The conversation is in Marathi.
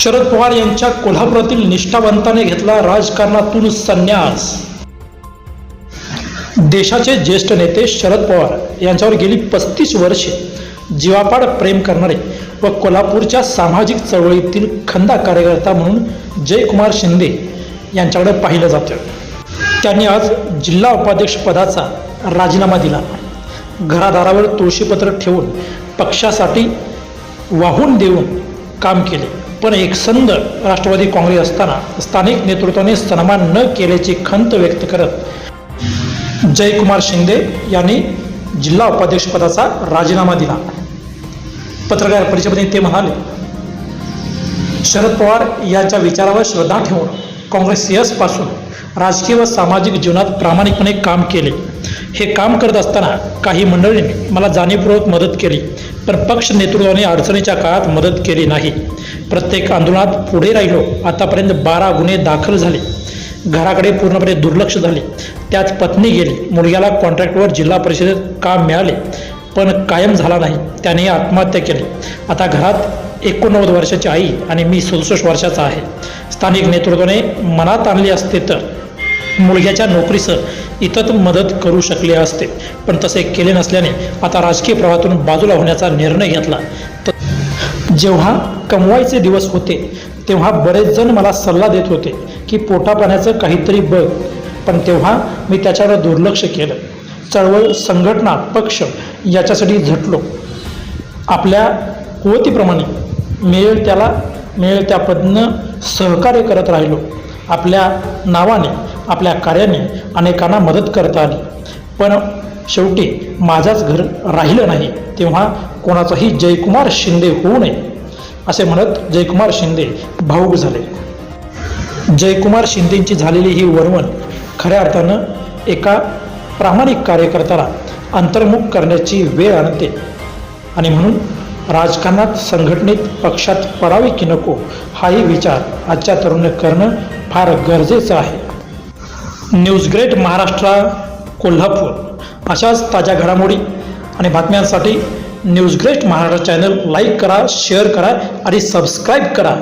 शरद पवार यांच्या कोल्हापुरातील निष्ठावंताने घेतला राजकारणातून संन्यास. देशाचे ज्येष्ठ नेते शरद पवार यांच्यावर गेली पस्तीस वर्षे जीवापाड प्रेम करणारे व कोल्हापूरच्या सामाजिक चळवळीतील खंदा कार्यकर्ता म्हणून जयकुमार शिंदे यांच्याकडे पाहिलं जातं. त्यांनी आज जिल्हा उपाध्यक्ष पदाचा राजीनामा दिला. घरादारावर तुळशीपत्र ठेवून पक्षासाठी वाहून देऊन काम केले. पण एकसंध राष्ट्रवादी काँग्रेस असताना स्थानिक नेतृत्वाने सन्मान न केल्याची खंत व्यक्त करत जयकुमार शिंदे यांनी जिल्हा उपाध्यक्षपदाचा राजीनामा दिला. पत्रकार परिषदेने ते म्हणाले शरद पवार यांच्या विचारावर श्रद्धा ठेवून काँग्रेस यशपासून राजकीय व सामाजिक जीवनात प्रामाणिकपणे काम केले. हे काम करत असताना काही मंडळींनी मला जाणीवपूर्वक मदत केली पण पक्ष नेतृत्वाने अडचणीच्या काळात मदत केली नाही. प्रत्येक आंदोलनात पुढे राहिलो आतापर्यंत बारा गुन्हे दाखल झाले. घराकडे पूर्णपणे दुर्लक्ष झाले. त्यात पत्नी गेली मुलग्याला कॉन्ट्रॅक्टवर जिल्हा परिषदेत काम मिळाले पण कायम झाला नाही. त्याने आत्महत्या केली. आता घरात एकोणनव्वद वर्षाची आई आणि मी सदुसष्ट वर्षाचा आहे. स्थानिक नेतृत्वाने मनात आणले असते तर मुलग्याच्या नोकरीसह इतर मदत करू शकले असते. पण तसे केले नसल्याने आता राजकीय प्रवाहातून बाजूला होण्याचा निर्णय घेतला. तर जेव्हा कमवायचे दिवस होते तेव्हा बरेच जण मला सल्ला देत होते की पोटापाण्याचं काहीतरी बघ. पण तेव्हा मी त्याच्यावर दुर्लक्ष केलं. चळवळ संघटना पक्ष याच्यासाठी झटलो. आपल्या कुवतीप्रमाणे मिळेल त्याला मिळेल त्या पद्धतीनं सहकार्य करत राहिलो. आपल्या नावाने आपल्या कार्याने अनेकांना मदत करता आली. पण शेवटी माझाच घर राहिलं नाही तेव्हा कोणाचाही जयकुमार शिंदे होऊ नये असे म्हणत जयकुमार शिंदे भाऊक झाले. जयकुमार शिंदेंची झालेली ही वर्वण खऱ्या अर्थानं एका प्रामाणिक कार्यकर्त्याला अंतर्मुख करण्याची वेळ आणते. आणि म्हणून राजकारणात संघटनेत पक्षात पडावे की नको हाही विचार आजच्या तरुण करणं फार गरजेचं आहे. News great Maharashtra Kolhapur. अशाच ताज्या घडामोडी आणि बातम्यांसाठी news great Maharashtra channel like करा शेअर करा आणि सबस्क्राईब करा.